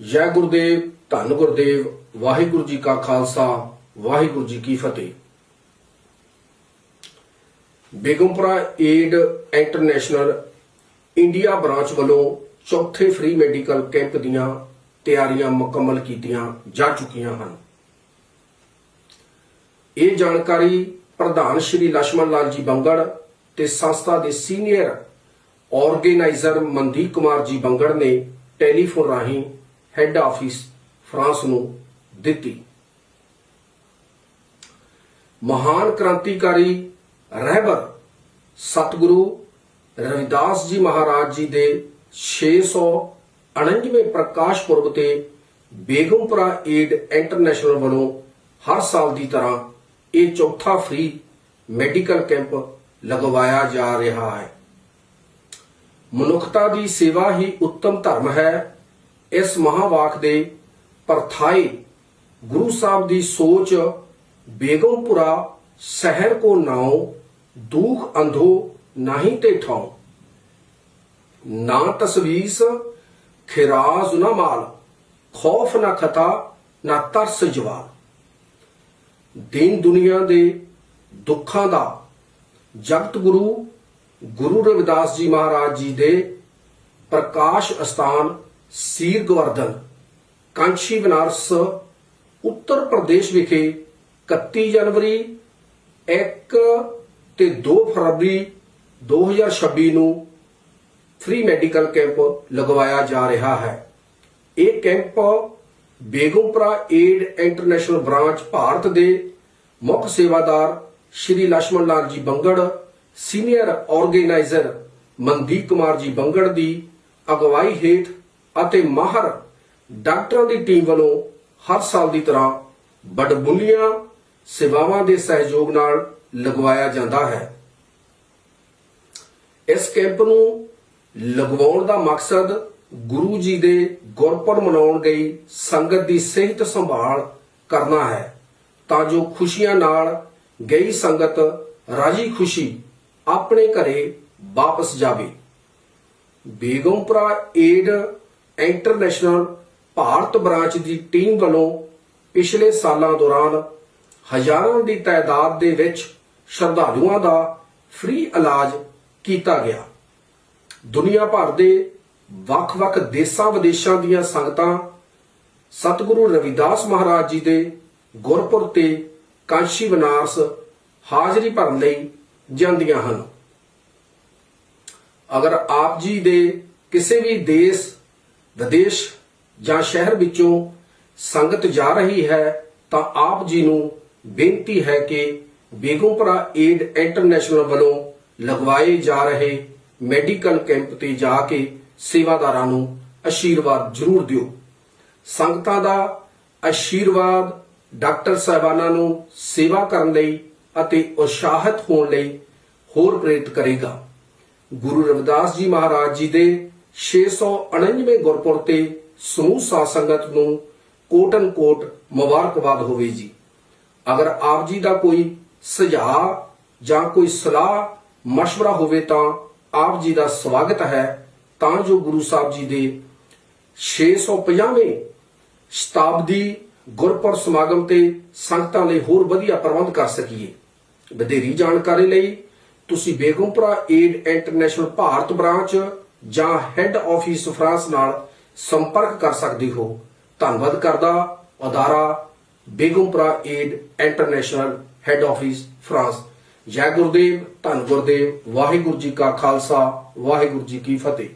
ਜੈ ਗੁਰਦੇਵ, ਧੰਨ ਗੁਰਦੇਵ, ਵਾਹਿਗੁਰੂ ਜੀ ਕਾ ਖਾਲਸਾ, ਵਾਹਿਗੁਰੂ ਜੀ ਕੀ ਫਤਿਹ। Begampura aid international India branch ਵੱਲੋਂ ਚੌਥੇ ਫ੍ਰੀ ਮੈਡੀਕਲ ਕੈਂਪ ਦੀਆਂ ਤਿਆਰੀਆਂ ਮੁਕੰਮਲ ਕੀਤੀਆਂ ਜਾ ਚੁੱਕੀਆਂ ਹਨ। ਇਹ ਜਾਣਕਾਰੀ ਪ੍ਰਧਾਨ ਸ਼੍ਰੀ ਲక్ష్మణ ਲਾਲ ਜੀ ਬੰਗੜ ਤੇ ਸੰਸਥਾ ਦੇ ਸੀਨੀਅਰ ਆਰਗੇਨਾਈਜ਼ਰ ਮਨਦੀਪ ਕੁਮਾਰ ਜੀ ਬੰਗੜ ਨੇ ਟੈਲੀਫੋਨ ਰਾਹੀਂ ਹੈੱਡ ਆਫਿਸ ਫਰਾਂਸ ਨੂੰ ਦਿੱਤੀ। ਮਹਾਨ ਕ੍ਰਾਂਤੀਕਾਰੀ ਰਹਿਬਰ ਸਤਿਗੁਰੂ ਰਵਿਦਾਸ ਜੀ ਮਹਾਰਾਜ ਜੀ ਦੇ 699ਵੇਂ ਪ੍ਰਕਾਸ਼ ਪੁਰਬ ਤੇ ਬੇਗਮਪੁਰਾ ਏਡ ਇੰਟਰਨੈਸ਼ਨਲ ਵੱਲੋਂ ਹਰ ਸਾਲ ਦੀ ਤਰ੍ਹਾਂ ਇਹ ਚੌਥਾ ਫ੍ਰੀ ਮੈਡੀਕਲ ਕੈਂਪ ਲਗਵਾਇਆ ਜਾ ਰਿਹਾ ਹੈ। ਮਨੁੱਖਤਾ ਦੀ ਸੇਵਾ ਹੀ ਉੱਤਮ ਧਰਮ ਹੈ। ਇਸ ਮਹਾਵਾਕ ਦੇ ਪਰਥਾਏ ਗੁਰੂ ਸਾਹਿਬ ਦੀ ਸੋਚ ਬੇਗਮਪੁਰਾ ਸ਼ਹਿਰ ਕੋ ਨਾਉ, ਦੁਖ ਅੰਧੋ ਨਹੀਂ ਤੇ ਠਾਉ। ਨਾ ਤਸਵੀਸ, ਖਿਰਾਜ਼ ਨਾ ਮਾਲ, ਖੌਫ ਨਾ ਖਤਾ, ਨਾ ਤਰਸ ਜਵਾਲ। ਦੀਨ ਦੁਨੀਆ ਦੇ ਦੁੱਖਾਂ ਦਾ ਜਗਤ ਗੁਰੂ ਗੁਰੂ ਰਵਿਦਾਸ ਜੀ ਮਹਾਰਾਜ ਜੀ ਦੇ ਪ੍ਰਕਾਸ਼ ਅਸਥਾਨ ਸੀਰ ਗਵਰਧਨ, ਕਾਂਸ਼ੀ ਬਨਾਰਸ, ਉੱਤਰ ਪ੍ਰਦੇਸ਼ ਵਿਖੇ 31 ਜਨਵਰੀ 1 ਤੇ 2 ਫਰਵਰੀ 2026 ਨੂੰ ਫ੍ਰੀ ਮੈਡੀਕਲ ਕੈਂਪ ਲਗਵਾਇਆ ਜਾ ਰਿਹਾ ਹੈ। ਇਹ camp Begampura aid international branch Bharat ਦੇ ਮੁੱਖ ਸੇਵਾਦਾਰ ਸ਼੍ਰੀ ਲక్ష్మణ ਲਾਲ ਜੀ ਬੰਗੜ ਸੀਨੀਅਰ ਆਰਗੇਨਾਈਜ਼ਰ ਮਨਦੀਪ ਕੁਮਾਰ ਜੀ ਬੰਗੜ ਦੀ ਅਗਵਾਈ ਹੇਠ ਅਤੇ ਮਾਹਰ ਡਾਕਟਰਾਂ ਦੀ ਟੀਮ ਵੱਲੋਂ ਹਰ ਸਾਲ ਦੀ ਤਰ੍ਹਾਂ ਬੜਬੁੱਲੀਆਂ ਸੇਵਾਵਾਂ ਦੇ ਸਹਿਯੋਗ ਨਾਲ ਲਗਵਾਇਆ ਜਾਂਦਾ ਹੈ। ਇਸ ਕੈਂਪ ਨੂੰ ਲਗਵਾਉਣ ਦਾ ਮਕਸਦ ਗੁਰੂ ਜੀ ਦੇ ਗੁਰਪੁਰ ਮਨਾਉਣ ਗਈ ਸੰਗਤ ਦੀ ਸਿਹਤ ਸੰਭਾਲ ਕਰਨਾ ਹੈ, ਤਾਂ ਜੋ ਖੁਸ਼ੀਆਂ ਨਾਲ ਗਈ ਸੰਗਤ ਰਾਜੀ ਖੁਸ਼ੀ ਆਪਣੇ ਘਰੇ ਵਾਪਸ ਜਾਵੇ। Begampura aid international Bharat branch ਦੀ ਟੀਮ ਵੱਲੋਂ ਪਿਛਲੇ ਸਾਲਾਂ ਦੌਰਾਨ ਹਜ਼ਾਰਾਂ ਦੀ ਤਾਦਾਦ ਦੇ ਵਿੱਚ ਸ਼ਰਧਾਲੂਆਂ ਦਾ ਫ੍ਰੀ ਇਲਾਜ ਕੀਤਾ ਗਿਆ। ਦੁਨੀਆ ਭਰ ਦੇ ਵੱਖ-ਵੱਖ ਦੇਸ਼ਾਂ ਵਿਦੇਸ਼ਾਂ ਦੀਆਂ ਸੰਗਤਾਂ ਸਤਿਗੁਰੂ ਰਵਿਦਾਸ ਮਹਾਰਾਜ ਜੀ ਦੇ ਗੁਰਪੁਰ ਤੇ ਕਾਂਸ਼ੀ ਬਨਾਰਸ ਹਾਜ਼ਰੀ ਭਰਨ ਲਈ ਜਾਂਦੀਆਂ ਹਨ। ਅਗਰ ਆਪ ਜੀ ਦੇ ਕਿਸੇ ਵੀ ਦੇਸ਼ ਵਿਦੇਸ਼ ਜਾਂ ਸ਼ਹਿਰ ਵਿੱਚੋਂ ਸੰਗਤ ਜਾ ਰਹੀ ਹੈ ਤਾਂ ਆਪ ਜੀ ਨੂੰ ਬੇਨਤੀ ਹੈ ਕਿ ਬੇਗਮਪੁਰਾ ਏਡ ਇੰਟਰਨੈਸ਼ਨਲ ਵੱਲੋਂ ਲਗਵਾਏ ਜਾ ਰਹੇ ਮੈਡੀਕਲ ਕੈਂਪ ਤੇ ਜਾ ਕੇ ਸੇਵਾਦਾਰਾਂ ਨੂੰ ਅਸ਼ੀਰਵਾਦ ਜ਼ਰੂਰ ਦਿਓ। ਸੰਗਤਾਂ ਦਾ ਅਸ਼ੀਰਵਾਦ ਡਾਕਟਰ ਸਾਹਿਬਾਨਾਂ ਨੂੰ ਸੇਵਾ ਕਰਨ ਲਈ ਅਤੇ ਉਤਸ਼ਾਹਿਤ ਹੋਣ ਲਈ ਹੋਰ ਪ੍ਰੇਰਿਤ ਕਰੇਗਾ। ਗੁਰੂ ਰਵਿਦਾਸ ਜੀ ਮਹਾਰਾਜ ਜੀ ਦੇ 699 ਗੁਰਪੁਰ ਤੇ ਸਮੂਹ ਸਾਧ ਸੰਗਤ ਨੂੰ ਕੋਟਨ ਕੋਟ ਮੁਬਾਰਕਬਾਦ ਹੋਵੇ ਜੀ। ਅਗਰ ਆਪ ਜੀ ਦਾ ਕੋਈ ਸੁਝਾਅ ਜਾਂ ਕੋਈ ਸਲਾਹ مشਵਰਾ ਹੋਵੇ ਤਾਂ ਆਪ ਜੀ ਦਾ ਸਵਾਗਤ ਹੈ। ਤਾਂ ਜੋ ਗੁਰੂ ਸਾਹਿਬ ਜੀ ਦੇ 650ਵੇਂ ਸ਼ਤਾਬਦੀ ਗੁਰਪੁਰ ਸਮਾਗਮ ਤੇ ਸੰਗਤਾਂ ਲਈ ਹੋਰ ਵਧੀਆ ਪ੍ਰਬੰਧ ਕਰ ਸਕੀਏ। ਵਧੇਰੀ ਜਾਣਕਾਰੀ ਲਈ ਤੁਸੀਂ Begampura aid international Bharat branch ਜਾਂ ਹੈੱਡ ਆਫਿਸ ਫਰਾਂਸ ਨਾਲ ਸੰਪਰਕ ਕਰ ਸਕਦੇ ਹੋ। ਧੰਨਵਾਦ ਕਰਦਾ, ਅਦਾਰਾ, Begampura aid international head office France Jai Gurdev, ਧੰਨ ਗੁਰਦੇਵ, ਵਾਹਿਗੁਰੂ ਜੀ ਕਾ ਖਾਲਸਾ, ਵਾਹਿਗੁਰੂ ਜੀ ਕੀ ਫਤਿਹ।